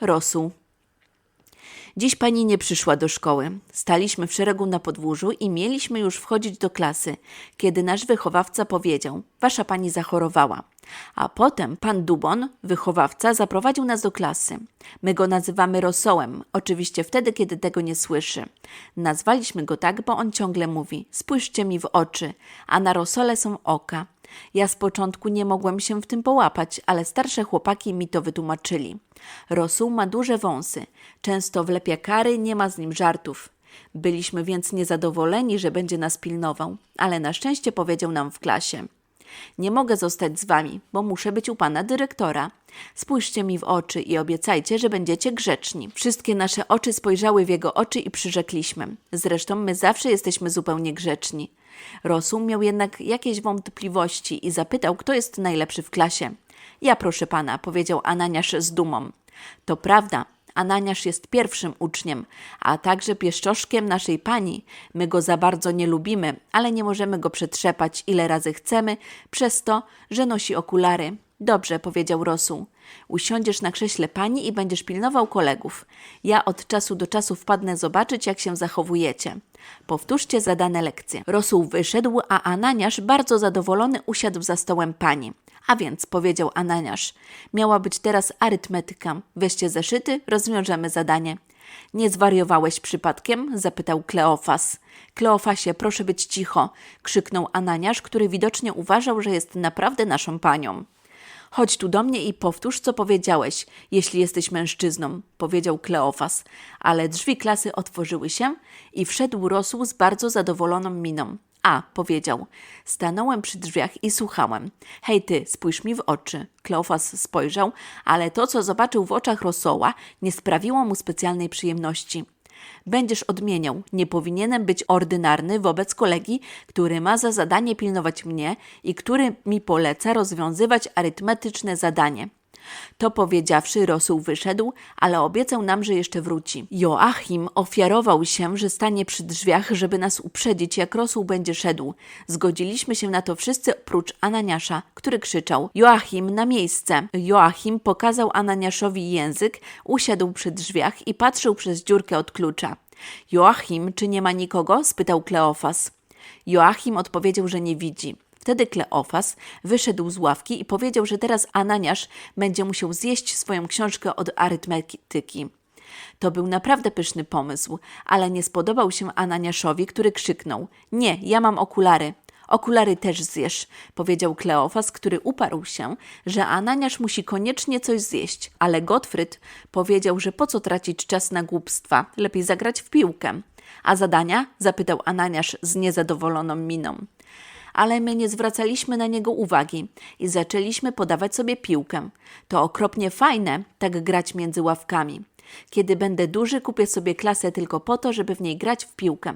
Rosół. Dziś pani nie przyszła do szkoły. Staliśmy w szeregu na podwórzu i mieliśmy już wchodzić do klasy, kiedy nasz wychowawca powiedział: Wasza pani zachorowała. A potem pan Dubon, wychowawca, zaprowadził nas do klasy. My go nazywamy rosołem, oczywiście wtedy, kiedy tego nie słyszy. Nazwaliśmy go tak, bo on ciągle mówi: Spójrzcie mi w oczy, a na rosole są oka. Ja z początku nie mogłem się w tym połapać, ale starsze chłopaki mi to wytłumaczyli. Rosół ma duże wąsy, często wlepia kary, nie ma z nim żartów. Byliśmy więc niezadowoleni, że będzie nas pilnował, ale na szczęście powiedział nam w klasie. Nie mogę zostać z wami, bo muszę być u pana dyrektora. Spójrzcie mi w oczy i obiecajcie, że będziecie grzeczni. Wszystkie nasze oczy spojrzały w jego oczy i przyrzekliśmy. Zresztą my zawsze jesteśmy zupełnie grzeczni. Rosół miał jednak jakieś wątpliwości i zapytał, kto jest najlepszy w klasie. Ja, proszę pana, powiedział Ananiasz z dumą. To prawda, Ananiasz jest pierwszym uczniem, a także pieszczoszkiem naszej pani. My go za bardzo nie lubimy, ale nie możemy go przetrzepać ile razy chcemy, przez to, że nosi okulary. Dobrze, powiedział Rosół. Usiądziesz na krześle pani i będziesz pilnował kolegów. Ja od czasu do czasu wpadnę zobaczyć, jak się zachowujecie. Powtórzcie zadane lekcje. Rosół wyszedł, a Ananiasz, bardzo zadowolony, usiadł za stołem pani. A więc, powiedział Ananiasz, miała być teraz arytmetyka. Weźcie zeszyty, rozwiążemy zadanie. Nie zwariowałeś przypadkiem? zapytał Kleofas. Kleofasie, proszę być cicho, krzyknął Ananiasz, który widocznie uważał, że jest naprawdę naszą panią. Chodź tu do mnie i powtórz, co powiedziałeś, jeśli jesteś mężczyzną, powiedział Kleofas, ale drzwi klasy otworzyły się i wszedł Rosół z bardzo zadowoloną miną. A, powiedział. Stanąłem przy drzwiach i słuchałem. Hej ty, spójrz mi w oczy. Kleofas spojrzał, ale to, co zobaczył w oczach Rosoła, nie sprawiło mu specjalnej przyjemności. Będziesz odmieniał. Nie powinienem być ordynarny wobec kolegi, który ma za zadanie pilnować mnie i który mi poleca rozwiązywać arytmetyczne zadanie. To powiedziawszy, Rosół wyszedł, ale obiecał nam, że jeszcze wróci. Joachim ofiarował się, że stanie przy drzwiach, żeby nas uprzedzić, jak Rosół będzie szedł. Zgodziliśmy się na to wszyscy oprócz Ananiasza, który krzyczał: Joachim, na miejsce! Joachim pokazał Ananiaszowi język, usiadł przy drzwiach i patrzył przez dziurkę od klucza. Joachim, czy nie ma nikogo? spytał Kleofas. Joachim odpowiedział, że nie widzi. Wtedy Kleofas wyszedł z ławki i powiedział, że teraz Ananiasz będzie musiał zjeść swoją książkę od arytmetyki. To był naprawdę pyszny pomysł, ale nie spodobał się Ananiaszowi, który krzyknął: Nie, ja mam okulary. Okulary też zjesz, powiedział Kleofas, który uparł się, że Ananiasz musi koniecznie coś zjeść, ale Gottfried powiedział, że po co tracić czas na głupstwa, lepiej zagrać w piłkę. A zadania? zapytał Ananiasz z niezadowoloną miną ale my nie zwracaliśmy na niego uwagi i zaczęliśmy podawać sobie piłkę. To okropnie fajne, tak grać między ławkami. Kiedy będę duży, kupię sobie klasę tylko po to, żeby w niej grać w piłkę.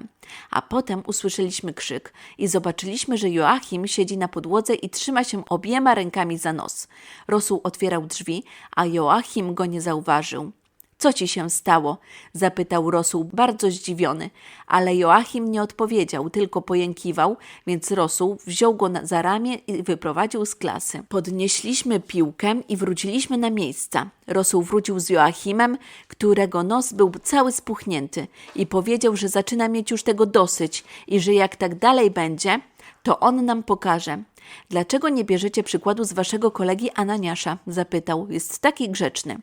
A potem usłyszeliśmy krzyk i zobaczyliśmy, że Joachim siedzi na podłodze i trzyma się obiema rękami za nos. Rosół otwierał drzwi, a Joachim go nie zauważył. Co ci się stało? zapytał Rosół bardzo zdziwiony, ale Joachim nie odpowiedział, tylko pojękiwał, więc Rosół wziął go za ramię i wyprowadził z klasy. Podnieśliśmy piłkę i wróciliśmy na miejsca. Rosół wrócił z Joachimem, którego nos był cały spuchnięty i powiedział, że zaczyna mieć już tego dosyć i że jak tak dalej będzie, to on nam pokaże. Dlaczego nie bierzecie przykładu z waszego kolegi Ananiasza? zapytał. Jest taki grzeczny.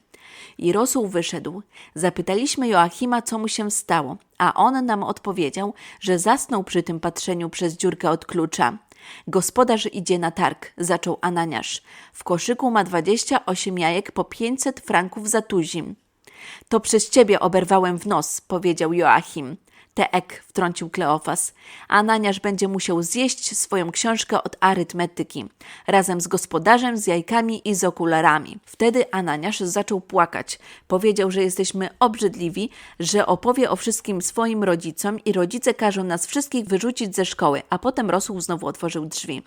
I Rosół wyszedł. Zapytaliśmy Joachima, co mu się stało, a on nam odpowiedział, że zasnął przy tym patrzeniu przez dziurkę od klucza. Gospodarz idzie na targ, zaczął Ananiasz. W koszyku ma dwadzieścia osiem jajek po pięćset franków za tuzim. To przez ciebie oberwałem w nos, powiedział Joachim. Teek, wtrącił Kleofas. Ananiasz będzie musiał zjeść swoją książkę od arytmetyki, razem z gospodarzem, z jajkami i z okularami. Wtedy Ananiasz zaczął płakać. Powiedział, że jesteśmy obrzydliwi, że opowie o wszystkim swoim rodzicom i rodzice każą nas wszystkich wyrzucić ze szkoły, a potem Rosół znowu otworzył drzwi.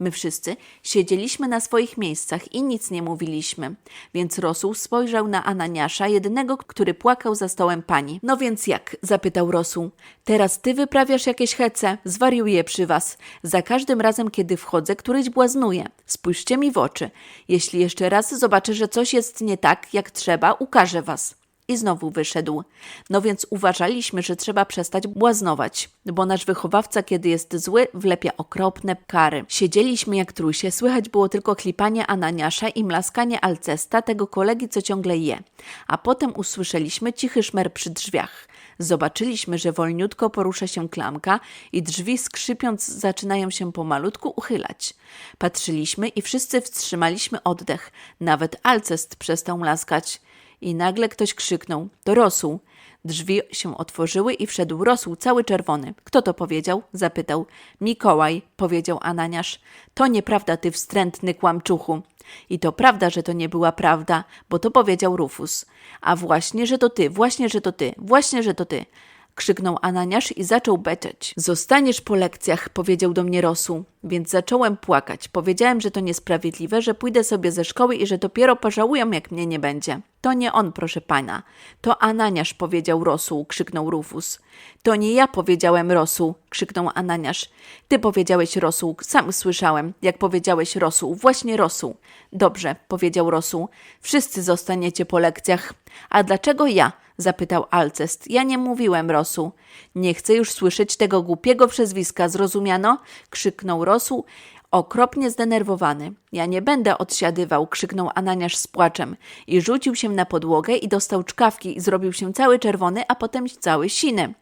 My wszyscy siedzieliśmy na swoich miejscach i nic nie mówiliśmy, więc Rosół spojrzał na Ananiasza, jedynego, który płakał za stołem pani. No więc jak? zapytał Rosół. Teraz ty wyprawiasz jakieś hece? Zwariuję przy was. Za każdym razem, kiedy wchodzę, któryś błaznuje. Spójrzcie mi w oczy. Jeśli jeszcze raz zobaczę, że coś jest nie tak, jak trzeba, ukażę was. I znowu wyszedł. No więc uważaliśmy, że trzeba przestać błaznować, bo nasz wychowawca, kiedy jest zły, wlepia okropne kary. Siedzieliśmy jak trusie, słychać było tylko klipanie Ananiasza i mlaskanie Alcesta, tego kolegi, co ciągle je. A potem usłyszeliśmy cichy szmer przy drzwiach. Zobaczyliśmy, że wolniutko porusza się klamka i drzwi skrzypiąc zaczynają się pomalutku uchylać. Patrzyliśmy i wszyscy wstrzymaliśmy oddech. Nawet Alcest przestał mlaskać. I nagle ktoś krzyknął: To rosół. Drzwi się otworzyły i wszedł rosół cały czerwony. Kto to powiedział? zapytał. Mikołaj, powiedział Ananiasz. To nieprawda, ty wstrętny kłamczuchu. I to prawda, że to nie była prawda, bo to powiedział Rufus. A właśnie, że to ty, właśnie, że to ty, właśnie, że to ty. Krzyknął Ananiasz i zaczął beczeć. Zostaniesz po lekcjach, powiedział do mnie Rosół. Więc zacząłem płakać. Powiedziałem, że to niesprawiedliwe, że pójdę sobie ze szkoły i że dopiero pożałują, jak mnie nie będzie. To nie on, proszę pana. To Ananiasz, powiedział Rosół, krzyknął Rufus. To nie ja powiedziałem Rosół, krzyknął Ananiasz. Ty powiedziałeś Rosół, sam słyszałem, jak powiedziałeś Rosół, właśnie Rosół. Dobrze, powiedział Rosół. Wszyscy zostaniecie po lekcjach. A dlaczego ja? zapytał Alcest. Ja nie mówiłem Rosół. Nie chcę już słyszeć tego głupiego przezwiska, zrozumiano? krzyknął Rosół, okropnie zdenerwowany. Ja nie będę odsiadywał, krzyknął Ananiasz z płaczem i rzucił się na podłogę i dostał czkawki i zrobił się cały czerwony, a potem cały siny.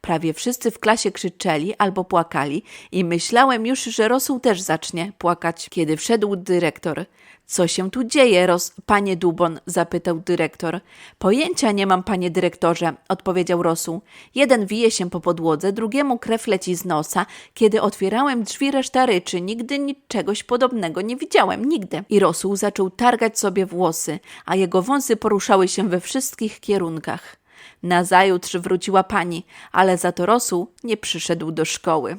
Prawie wszyscy w klasie krzyczeli albo płakali i myślałem już, że Rosół też zacznie płakać, kiedy wszedł dyrektor. Co się tu dzieje, Ros, panie Dubon? zapytał dyrektor. Pojęcia nie mam, panie dyrektorze, odpowiedział Rosół. Jeden wije się po podłodze, drugiemu krew leci z nosa. Kiedy otwierałem drzwi, reszta ryczy. Nigdy niczegoś podobnego nie widziałem, nigdy. I Rosół zaczął targać sobie włosy, a jego wąsy poruszały się we wszystkich kierunkach. Nazajutrz wróciła pani, ale za to Rosół nie przyszedł do szkoły.